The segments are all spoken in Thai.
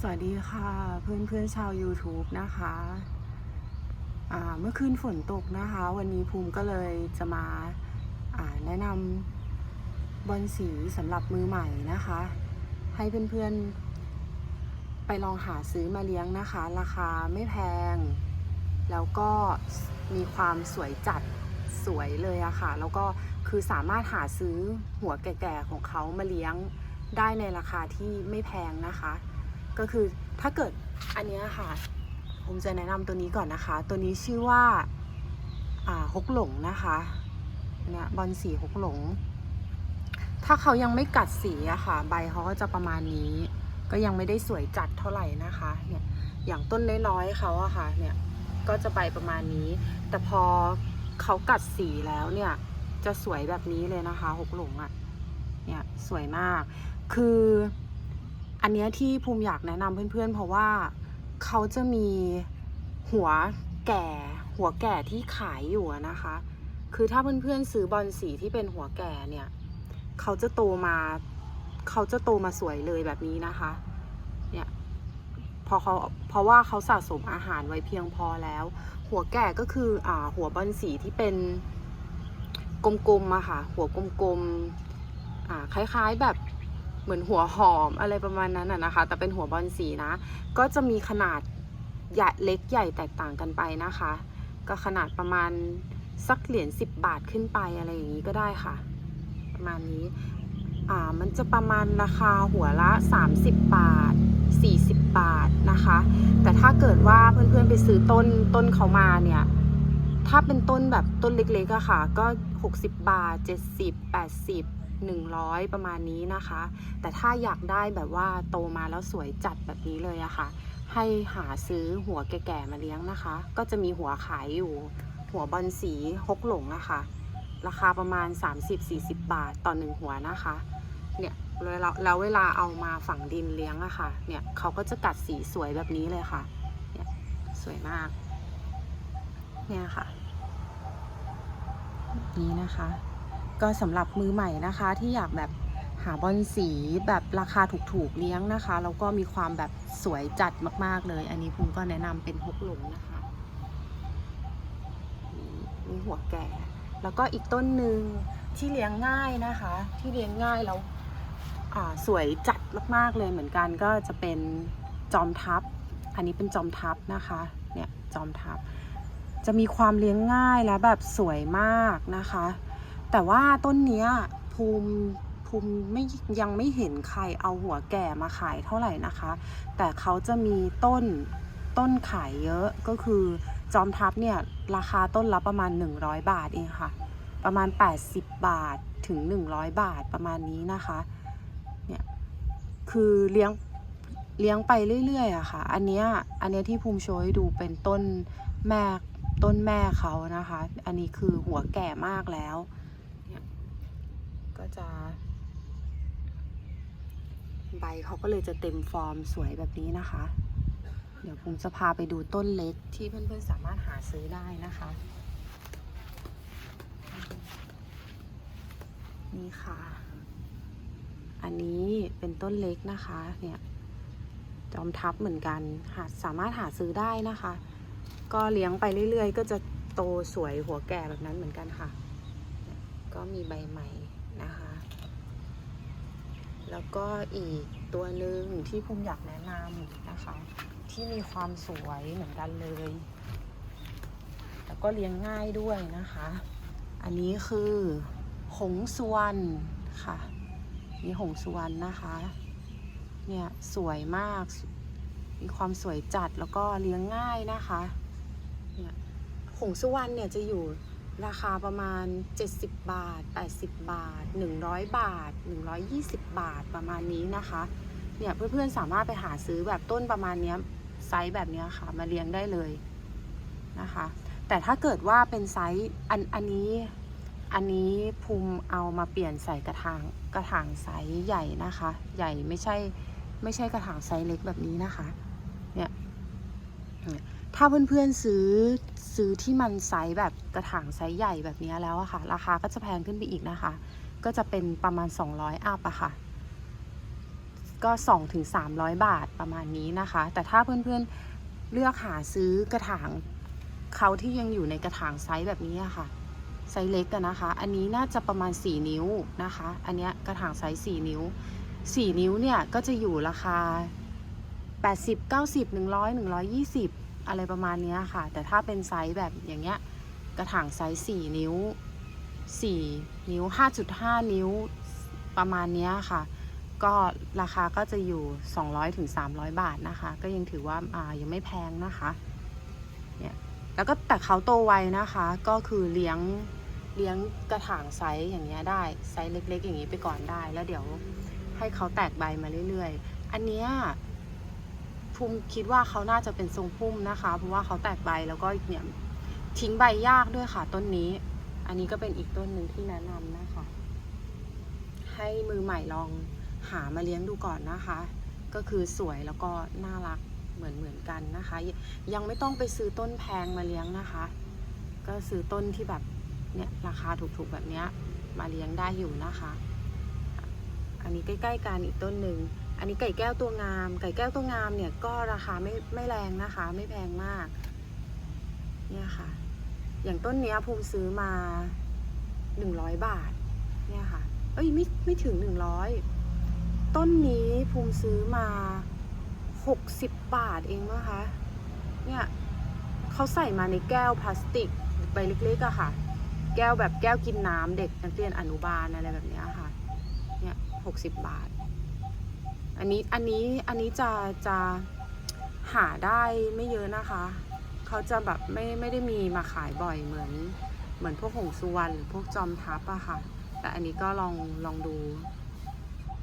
สวัสดีค่ะเพื่อนเพื่อนชาว YouTube นะคะเมื่อคืนฝนตกนะคะ วันนี้ภูมิก็เลยจะมาอ่าแนะนำบอลสีสำหรับมือใหม่นะคะ ให้เพื่อนๆ ไปลองหาซื้อมาเลี้ยงนะคะ ราคาไม่แพง แล้วก็มีความสวยจัดสวยเลยอะค่ะ แล้วก็คือสามารถหาซื้อหัวแก่ๆของเขามาเลี้ยงได้ในราคาที่ไม่แพงนะคะ ก็คือถ้าเกิดอันเนี้ยค่ะผมจะแนะนำตัวนี้ก่อนนะคะ ตัวนี้ชื่อว่าอ่าฮกหลงนะคะเนี่ยบอลสีฮกหลง ถ้าเขายังไม่กัดสีอะค่ะ ใบเขาก็จะประมาณนี้ ก็ยังไม่ได้สวยจัดเท่าไหร่นะคะเนี่ยอย่างต้นน้อยๆเขาอะค่ะเนี่ยก็จะใบประมาณนี้ แต่พอเขากัดสีแล้วเนี่ยจะสวยแบบนี้เลยนะคะ หกหลงอะเนี่ยสวยมากคือ อันเนี้ยที่ภูมิอยากแนะนำเพื่อนๆ เพราะว่าเขาจะมีหัวแก่ หัวแก่ที่ขายอยู่นะคะ คือถ้าเพื่อนๆซื้อบอลสีที่เป็นหัวแก่เนี่ยเขาจะโตมาเขาจะโตมาสวยเลยแบบนี้นะคะ เนี่ยพอเขาเพราะว่าเขาสะสมอาหารไว้เพียงพอแล้ว หัวแก่ก็คืออ่าหัวบอลสีที่เป็นกลมๆอะค่ะ หัวกลมๆอ่าคล้ายๆแบบ เหมือนหัวหอมอะไรประมาณนั้นนะคะ แต่เป็นหัวบอลสีนะ ก็จะมีขนาดใหญ่เล็กใหญ่แตกต่างกันไปนะคะ ก็ขนาดประมาณสักเหรียญ10 บาทขึ้นไปอะไรอย่างนี้ก็ได้ค่ะ ประมาณนี้อ่ามันจะประมาณราคาหัวละ 30 บาท 40 บาทนะคะ แต่ถ้าเกิดว่าเพื่อนๆไปซื้อต้นต้นเขามาเนี่ยถ้าเป็นต้นแบบต้นเล็กๆอะค่ะ ก็ 60 บาท 70 80 100 ประมาณนี้นะคะ แต่ถ้าอยากได้แบบว่าโตมาแล้วสวยจัดแบบนี้เลยอะค่ะ ให้หาซื้อหัวแก่ๆมาเลี้ยงนะคะ ก็จะมีหัวขายอยู่ หัวบอลสีฮกหลงนะคะราคาประมาณ 30-40 บาทต่อหนึ่งหัวนะคะ เนี่ยแล้วแล้วเวลาเอามาฝังดินเลี้ยงอะค่ะ เนี่ยเขาก็จะกัดสีสวยแบบนี้เลยค่ะ เนี่ยสวยมาก เนี่ยค่ะ นี่นะคะ ก็สำหรับมือใหม่นะคะที่อยากแบบหาบอลสีแบบราคาถูกๆเลี้ยงนะคะแล้วก็มีความแบบสวยจัดมากๆเลย อันนี้ภูมิก็แนะนำเป็นฮกหลงนะคะนี่นี่หัวแก่ แล้วก็อีกต้นหนึ่งที่เลี้ยงง่ายนะคะ ที่เลี้ยงง่ายแล้วอ่าสวยจัดมากๆเลยเหมือนกันก็จะเป็นจอมทัพ อันนี้เป็นจอมทัพนะคะเนี่ยจอมทัพ จะมีความเลี้ยงง่ายและแบบสวยมากนะคะ แต่ว่าต้นเนี้ยภูมิภูมิไม่ยังไม่เห็นใครเอาหัวแก่มาขายเท่าไหร่นะคะ แต่เขาจะมีต้นต้นขายเยอะก็คือจอมทัพเนี่ยราคาต้นละประมาณ 100 บาทเองค่ะ ประมาณ 80 บาทถึง 100 บาทประมาณนี้นะคะเนี่ยคือเลี้ยงเลี้ยงไปเรื่อยๆอะค่ะ อันเนี้ยอันเนี้ยที่ภูมิโชว์ให้ดูเป็นต้นแม่ต้นแม่เขานะคะ อันนี้คือหัวแก่มากแล้ว ก็จะ ใบเขาก็เลยจะเต็มฟอร์มสวยแบบนี้นะคะ เดี๋ยวผมจะพาไปดูต้นเล็กที่เพื่อนๆสามารถหาซื้อได้นะคะ นี่ค่ะ อันนี้เป็นต้นเล็กนะคะเนี่ยจอมทับเหมือนกันหาสามารถหาซื้อได้นะคะ ก็เลี้ยงไปเรื่อยๆ ก็จะโตสวยหัวแก่แบบนั้นเหมือนกันค่ะ ก็มีใบใหม่ แล้วก็อีกตัวหนึ่งที่ภูมิอยากแนะนำนะคะ ที่มีความสวยเหมือนกันเลย แล้วก็เลี้ยงง่ายด้วยนะคะ อันนี้คือหงสวรรณค่ะ นี่หงสวรรณนะคะ เนี่ยสวยมาก มีความสวยจัดแล้วก็เลี้ยงง่ายนะคะ เนี่ยหงสุวรรณเนี่ยจะอยู่ ราคาประมาณ 70 บาท 80 บาท 100 บาท 120 บาทประมาณนี้นะคะ เนี่ยเพื่อนๆสามารถไปหาซื้อแบบต้นประมาณนี้ไซส์แบบนี้ค่ะ มาเลี้ยงได้เลยนะคะ แต่ถ้าเกิดว่าเป็นไซส์อันอันนี้อันนี้ภูมิเอามาเปลี่ยนใส่กระถางกระถางไซส์ใหญ่นะคะ ใหญ่ไม่ใช่ไม่ใช่กระถางไซส์เล็กแบบนี้นะคะ เนี่ยถ้าเพื่อนๆซื้อ ซื้อที่มันไซส์แบบกระถางไซส์ใหญ่แบบนี้แล้วอะค่ะ ราคาก็จะแพงขึ้นไปอีกนะคะ ก็จะเป็นประมาณ 200 อัพอะค่ะ ก็ 2-300 บาทประมาณนี้นะคะ แต่ถ้าเพื่อนๆเลือกหาซื้อกระถางเขาที่ยังอยู่ในกระถางไซส์แบบนี้อะค่ะ ไซส์เล็กกันนะคะ อันนี้น่าจะประมาณ 4 นิ้วนะคะ อันเนี้ยกระถางไซส์4นิ้ว 4 นิ้วเนี่ยก็จะอยู่ราคา 80 90 100 120 อะไรประมาณนี้ค่ะ แต่ถ้าเป็นไซส์แบบอย่างเงี้ยกระถางไซส์4นิ้ว 4 นิ้ว 5.5 นิ้วประมาณนี้ค่ะ ก็ราคาก็จะอยู่ 200ถึง300 บาทนะคะ ก็ยังถือว่าอ่ายังไม่แพงนะคะเนี่ยแล้วก็แต่เขาโตไวนะคะ ก็คือเลี้ยงเลี้ยงกระถางไซส์อย่างเงี้ยได้ไซส์เล็ก ๆ อย่างนี้ไปก่อนได้ แล้วเดี๋ยวให้เขาแตกใบมาเรื่อยๆ อันเนี้ย ภูมิคิดว่าเขาน่าจะเป็นทรงพุ่มนะคะ เพราะว่าเขาแตกใบแล้วก็เนี่ยทิ้งใบยากด้วยค่ะต้นนี้ อันนี้ก็เป็นอีกต้นหนึ่งที่แนะนำนะคะ ให้มือใหม่ลองหามาเลี้ยงดูก่อนนะคะ ก็คือสวยแล้วก็น่ารักเหมือนเหมือนกันนะคะ ยังไม่ต้องไปซื้อต้นแพงมาเลี้ยงนะคะ ก็ซื้อต้นที่แบบเนี่ยราคาถูกๆแบบเนี้ยมาเลี้ยงได้อยู่นะคะ อันนี้ใกล้ ๆกันอีกต้นหนึ่ง อันนี้ไก่แก้วตัวงาม ไก่แก้วตัวงามเนี่ยก็ราคาไม่ไม่แรงนะคะ ไม่แพงมาก เนี่ยค่ะ อย่างต้นเนี้ยภูมิซื้อมาหนึ่งร้อยบาท เนี่ยค่ะ เอ้ยไม่ไม่ถึงหนึ่งร้อยต้นนี้ภูมิซื้อมาหกสิบบาทเองนะคะ เนี่ยเขาใส่มาในแก้วพลาสติกใบเล็กๆอะค่ะ แก้วแบบแก้วกินน้ำเด็กนักเรียนอนุบาลอะไรแบบนี้ค่ะ เนี่ยหกสิบบาท อันนี้อันนี้อันนี้จะจะหาได้ไม่เยอะนะคะ เขาจะแบบไม่ไม่ได้มีมาขายบ่อยเหมือน เหมือนพวกหงสุวรรณหรือพวกจอมทัพอะค่ะ แต่อันนี้ก็ลองลองดู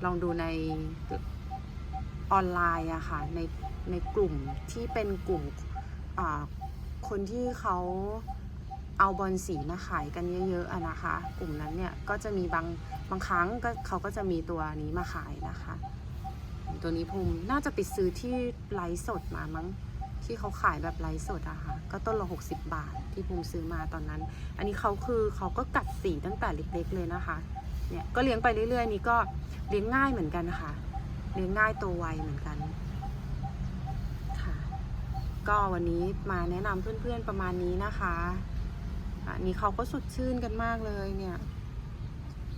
ลองดูในออนไลน์อะค่ะ ในในกลุ่มที่เป็นกลุ่มอ่าคนที่เขาเอาบอลสีมาขายกันเยอะๆอะนะคะ กลุ่มนั้นเนี่ยก็จะมีบางบางครั้งก็เขาก็จะมีตัวนี้มาขายนะคะ ตัวนี้ภูมิน่าจะไปซื้อที่ไลฟ์สดมามั้ง ที่เขาขายแบบไลฟ์สดอะค่ะ ก็ต้นละ 60 บาทที่ภูมิซื้อมาตอนนั้น อันนี้เขาคือเขาก็กัดสีตั้งแต่เล็กๆเลยนะคะ เนี่ยก็เลี้ยงไปเรื่อยๆ นี่ก็เลี้ยงง่ายเหมือนกันค่ะ เลี้ยงง่ายโตไวเหมือนกันค่ะ ก็วันนี้มาแนะนำเพื่อนๆประมาณนี้นะคะอันนี้เขาก็สดชื่นกันมากเลยเนี่ย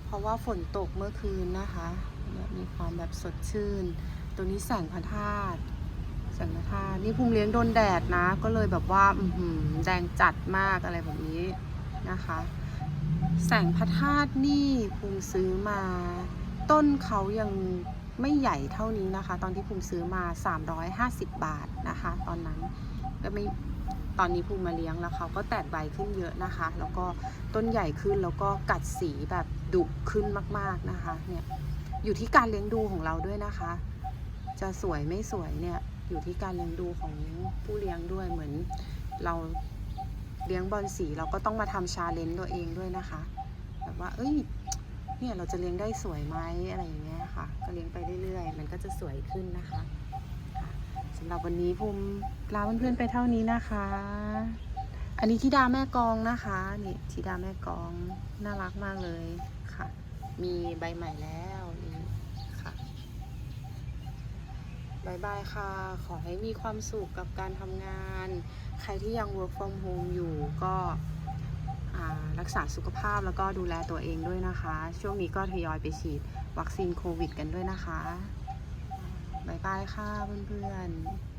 เพราะว่าฝนตกเมื่อคืนนะคะ มีความแบบสดชื่น ตัวนี้แสงพระธาตุแสงพระธาตุนี่ภูมิเลี้ยงโดนแดดนะ ก็เลยแบบว่าอืแดงจัดมากอะไรแบบนี้นะคะ แสงพระธาตุนี่ภูมิซื้อมา ต้นเขายังไม่ใหญ่เท่านี้นะคะ ตอนที่ภูมิซื้อมา 350 บาทนะคะ ตอนนั้นก็ไม่ตอนนี้ภูมิมาเลี้ยงแล้วเขาก็แตกใบขึ้นเยอะนะคะ แล้วก็ต้นใหญ่ขึ้นแล้วก็กัดสีแบบดุขึ้นมาก ๆนะคะเนี่ย อยู่ที่การเลี้ยงดูของเราด้วยนะคะ จะสวยไม่สวยเนี่ยอยู่ที่การเลี้ยงดูของผู้เลี้ยงด้วยเหมือนเราเลี้ยงบอลสีเราก็ต้องมาทำชาเลนจ์ตัวเองด้วยนะคะแบบว่า เอ้ยเนี่ยเราจะเลี้ยงได้สวยไหมอะไรอย่างเงี้ยค่ะ ก็เลี้ยงไปเรื่อยๆ มันก็จะสวยขึ้นนะคะสำหรับวันนี้ภูมิลาเพื่อนๆไปเท่านี้นะคะ อันนี้ธิดาแม่กองนะคะนี่ธิดาแม่กองน่ารักมากเลยค่ะ มีใบใหม่แล้ว บายบายค่ะ ขอให้มีความสุขกับการทำงาน ใครที่ยัง work from home อยู่ก็รักษาสุขภาพแล้วก็ดูแลตัวเองด้วยนะคะ ช่วงนี้ก็ทยอยไปฉีดวัคซีนโควิดกันด้วยนะคะบายบายค่ะเพื่อนๆ